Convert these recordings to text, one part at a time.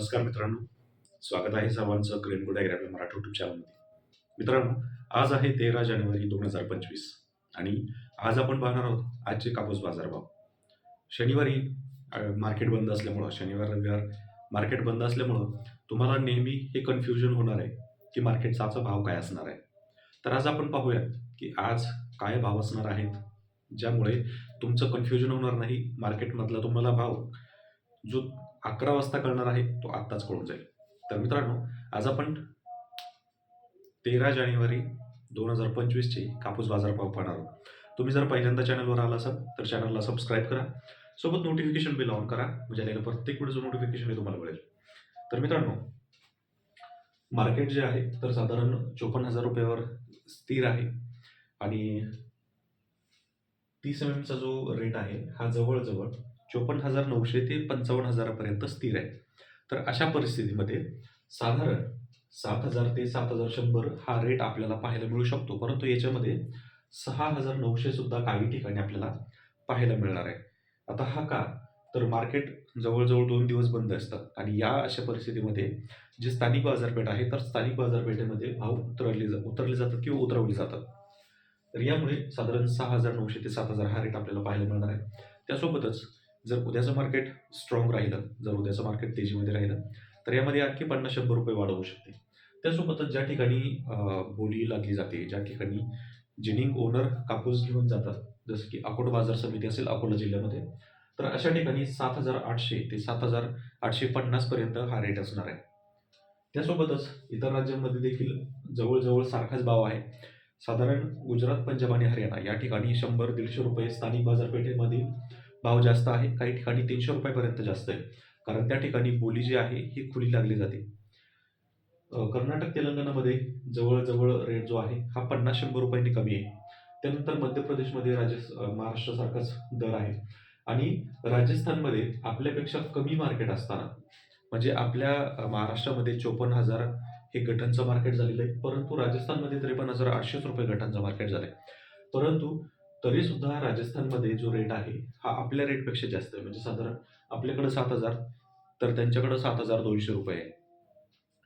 नमस्कार मित्रांनो. स्वागत आहे सर्वांचं ग्रेन गुड ॲग्रॅपल मराठी युट्यूब चॅनलमध्ये मित्रांनो आज आहे तेरा जानेवारी दोन हजार पंचवीस आणि आज आपण पाहणार आहोत आजचे कापूस बाजारभाव. शनिवारी मार्केट बंद असल्यामुळं शनिवार रविवार मार्केट बंद असल्यामुळं तुम्हाला नेहमी हे कन्फ्युजन होणार आहे की मार्केटचा भाव काय असणार आहे. तर आज आपण पाहूया की आज काय भाव असणार आहेत ज्यामुळे तुमचं कन्फ्युजन होणार नाही मार्केटमधला तुम्हाला भाव जो अकरा वाजता कळणार आहे तो आत्ताच कळून जाईल. तर मित्रांनो आज आपण तेरा जानेवारी दोन हजार पंचवीसचे कापूस बाजारभाव पाहणार आहोत. तुम्ही जर पहिल्यांदा चॅनलवर आला असाल तर चॅनलला सबस्क्राईब करा. सोबत नोटिफिकेशन बिल ऑन करा म्हणजे आलेलं प्रत्येक वेळेचं नोटिफिकेशन हे तुम्हाला मिळेल. तर मित्रांनो मार्केट जे आहे तर साधारण चोपन्न हजार रुपयावर स्थिर आहे. आणि तीस एम एमचा जो रेट आहे हा जवळजवळ चोपन्न हजार नऊशे ते पंचावन्न हजारापर्यंत स्थिर आहे. तर अशा परिस्थितीमध्ये साधारण सात हजार ते सात हजार शंभर हा रेट आपल्याला पाहायला मिळू शकतो. परंतु याच्यामध्ये सहा हजार नऊशे सुद्धा काही ठिकाणी आपल्याला पाहायला मिळणार आहे. आता हा का? तर मार्केट जवळजवळ दोन दिवस बंद असतात. आणि या अशा परिस्थितीमध्ये जे स्थानिक बाजारपेठ आहे तर स्थानिक बाजारपेठेमध्ये भाव उतरले जा उतरले जातात किंवा उतरवले जातात. तर यामुळे साधारण सहा हजार नऊशे ते सात हजार हा रेट आपल्याला पाहायला मिळणार आहे. त्यासोबतच जर उद्याचं मार्केट स्ट्रॉंग राहिलं जर उद्याचं मार्केट तेजीमध्ये राहिलं तर यामध्ये आणखी पन्नास शंभर रुपये वाढ होऊ शकते. त्यासोबतच ज्या ठिकाणी बोली लागली जाते ज्या ठिकाणी जिनिंग ओनर कापूस घेऊन जातात जसं की अकोट बाजार समिती असेल अकोला जिल्ह्यामध्ये तर अशा ठिकाणी सात हजार आठशे ते सात हजार आठशे पन्नासपर्यंत हा रेट असणार आहे. त्यासोबतच इतर राज्यांमध्ये देखील जवळजवळ सारखाच भाव आहे. साधारण गुजरात पंजाब आणि हरियाणा या ठिकाणी शंभर दीडशे रुपये स्थानिक बाजारपेठेमधील भाव जास्त आहे. काही ठिकाणी तीनशे रुपयापर्यंत जास्त आहे. कारण त्या ठिकाणी बोली जी आहे ही खुली लागली जाते. कर्नाटक तेलंगणामध्ये जवळजवळ रेट जो आहे हा पन्नास शंभर रुपयांनी कमी आहे. त्यानंतर मध्य प्रदेशमध्ये राजस् महाराष्ट्रासारखाच दर आहे. आणि राजस्थानमध्ये आपल्यापेक्षा कमी मार्केट असताना म्हणजे आपल्या महाराष्ट्रामध्ये चोपन्न हजार हे गटांचं मार्केट झालेलं आहे. परंतु राजस्थानमध्ये त्रेपन्न हजार आठशेच रुपये गटांचं मार्केट झालं आहे परंतु तरी सुद्धा राजस्थानमध्ये जो रेट आहे हा आपल्या रेटपेक्षा जास्त आहे. म्हणजे साधारण आपल्याकडं सात हजार तर त्यांच्याकडं सात हजार दोनशे रुपये आहे.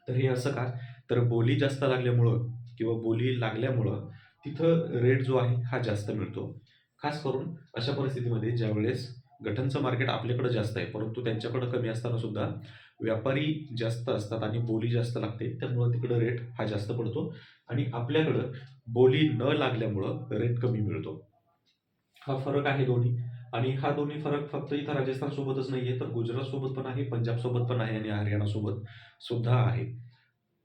तर हे असं का? तर बोली जास्त लागल्यामुळं किंवा बोली लागल्यामुळं तिथं रेट जो आहे हा जास्त मिळतो. खास करून अशा परिस्थितीमध्ये ज्यावेळेस गठनचं मार्केट आपल्याकडं जास्त आहे परंतु त्यांच्याकडं कमी असताना सुद्धा व्यापारी जास्त असतात आणि बोली जास्त लागते त्यामुळं तिकडं रेट हा जास्त पडतो आणि आपल्याकडं बोली न लागल्यामुळं रेट कमी मिळतो. हा फरक आहे दोन्ही. आणि हा दोन्ही फरक फक्त इथं राजस्थान सोबतच नाही आहे तर गुजरात सोबत पण आहे पंजाब सोबत पण आहे आणि हरियाणा सोबत सुद्धा आहे.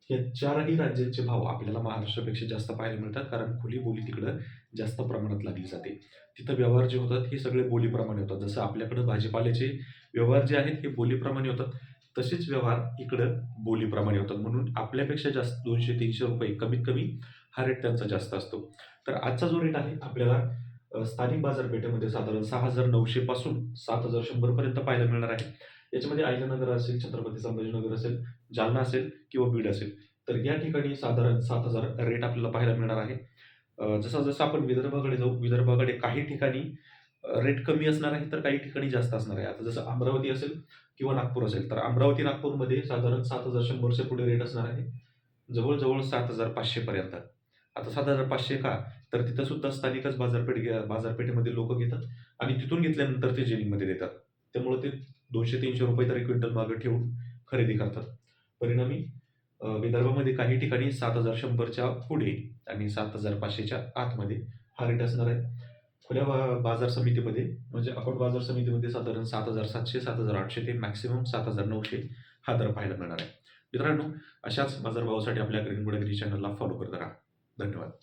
या चारही राज्यांचे भाव आपल्याला महाराष्ट्रापेक्षा जास्त पाहायला मिळतात कारण खुली बोली तिकडं जास्त प्रमाणात लागली जाते. तिथं व्यवहार जे होतात हे सगळे बोलीप्रमाणे होतात. जसं आपल्याकडं भाजीपाल्याचे व्यवहार जे आहेत हे बोलीप्रमाणे होतात. तसेच व्यवहार इकडं बोलीप्रमाणे होतात. म्हणून आपल्यापेक्षा जास्त दोनशे तीनशे रुपये कमीत कमी हा रेट त्यांचा जास्त असतो. तर आजचा जो रेट आहे आपल्याला स्थानिक बाजारपेठेमध्ये साधारण सहा हजार नऊशे पासून सात हजार शंभर पर्यंत पाहायला मिळणार आहे. याच्यामध्ये अहिल्यानगर असेल छत्रपती संभाजीनगर असेल जालना असेल किंवा बीड असेल. तर या ठिकाणी साधारण सात हजार रेट आपल्याला पाहायला मिळणार आहे. जसं जसं आपण विदर्भाकडे जाऊ विदर्भाकडे काही ठिकाणी रेट कमी असणार आहे तर काही ठिकाणी जास्त असणार आहे. आता जसं अमरावती असेल किंवा नागपूर असेल तर अमरावती नागपूरमध्ये साधारण सात हजार शंभरच्या पुढे रेट असणार आहे. जवळजवळ सात हजार पाचशेपर्यंत. आता सात हजार पाचशे का तर तिथं सुद्धा स्थानिकच बाजारपेठ घ्या बाजारपेठेमध्ये लोक घेतात आणि तिथून घेतल्यानंतर ते जेलिंगमध्ये देतात. त्यामुळे ते दोनशे तीनशे रुपये तरी क्विंटल मागं ठेवून खरेदी करतात. परिणामी विदर्भामध्ये काही ठिकाणी सात हजार शंभरच्या पुढे आणि सात हजार पाचशेच्या आतमध्ये हा रेट असणार आहे. खुल्या बा बाजार समितीमध्ये म्हणजे अकोट बाजार समितीमध्ये साधारण सात हजार सातशे सात हजार आठशे ते मॅक्सिमम सात हजार नऊशे हा दर पाहायला मिळणार आहे. मित्रांनो अशाच बाजारभावासाठी आपल्या ग्रीन गुडगिरी चॅनलला फॉलो करत राहा. धन्यवाद.